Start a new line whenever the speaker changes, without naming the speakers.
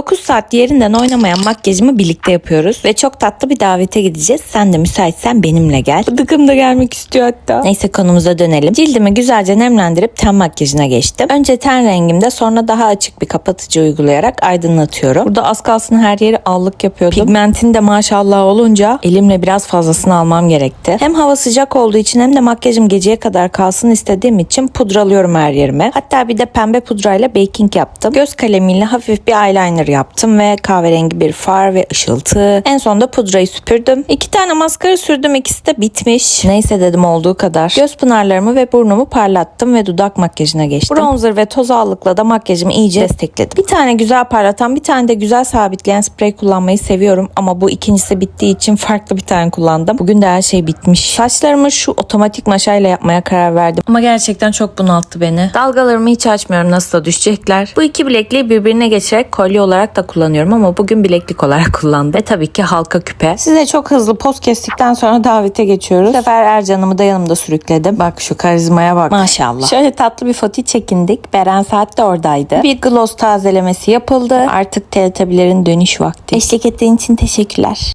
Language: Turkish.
9 saat yerinden oynamayan makyajımı birlikte yapıyoruz. Ve çok tatlı bir davete gideceğiz. Sen de müsaitsen benimle gel. Bıdıkım da gelmek istiyor hatta. Neyse konumuza dönelim. Cildimi güzelce nemlendirip ten makyajına geçtim. Önce ten rengimde sonra daha açık bir kapatıcı uygulayarak aydınlatıyorum. Burada az kalsın her yeri allık yapıyordum. Pigmentin de maşallah olunca elimle biraz fazlasını almam gerekti. Hem hava sıcak olduğu için hem de makyajım geceye kadar kalsın istediğim için pudralıyorum her yerime. Hatta bir de pembe pudrayla baking yaptım. Göz kalemiyle hafif bir eyeliner yaptım ve kahverengi bir far ve ışıltı. En sonunda pudrayı süpürdüm. İki tane maskara sürdüm ikisi de bitmiş. Neyse dedim olduğu kadar. Göz pınarlarımı ve burnumu parlattım ve dudak makyajına geçtim. Bronzer ve toz allıkla da makyajımı iyice destekledim. Bir tane güzel parlatan bir tane de güzel sabitleyen sprey kullanmayı seviyorum ama bu ikincisi bittiği için farklı bir tane kullandım. Bugün de her şey bitmiş. Saçlarımı şu otomatik maşayla yapmaya karar verdim. Ama gerçekten çok bunalttı beni. Dalgalarımı hiç açmıyorum nasıl da düşecekler. Bu iki bilekliği birbirine geçirerek kolye olarak da kullanıyorum ama bugün bileklik olarak kullandım. Ve tabii ki halka küpe. Size çok hızlı poz kestikten sonra davete geçiyoruz. Bu sefer Ercan'ımı da yanımda sürükledim. Bak şu karizmaya bak. Maşallah. Şöyle tatlı bir foto çekindik. Beren Saat de oradaydı. Bir gloss tazelemesi yapıldı. Artık Teletabilerin dönüş vakti. Eşlik ettiğin için teşekkürler.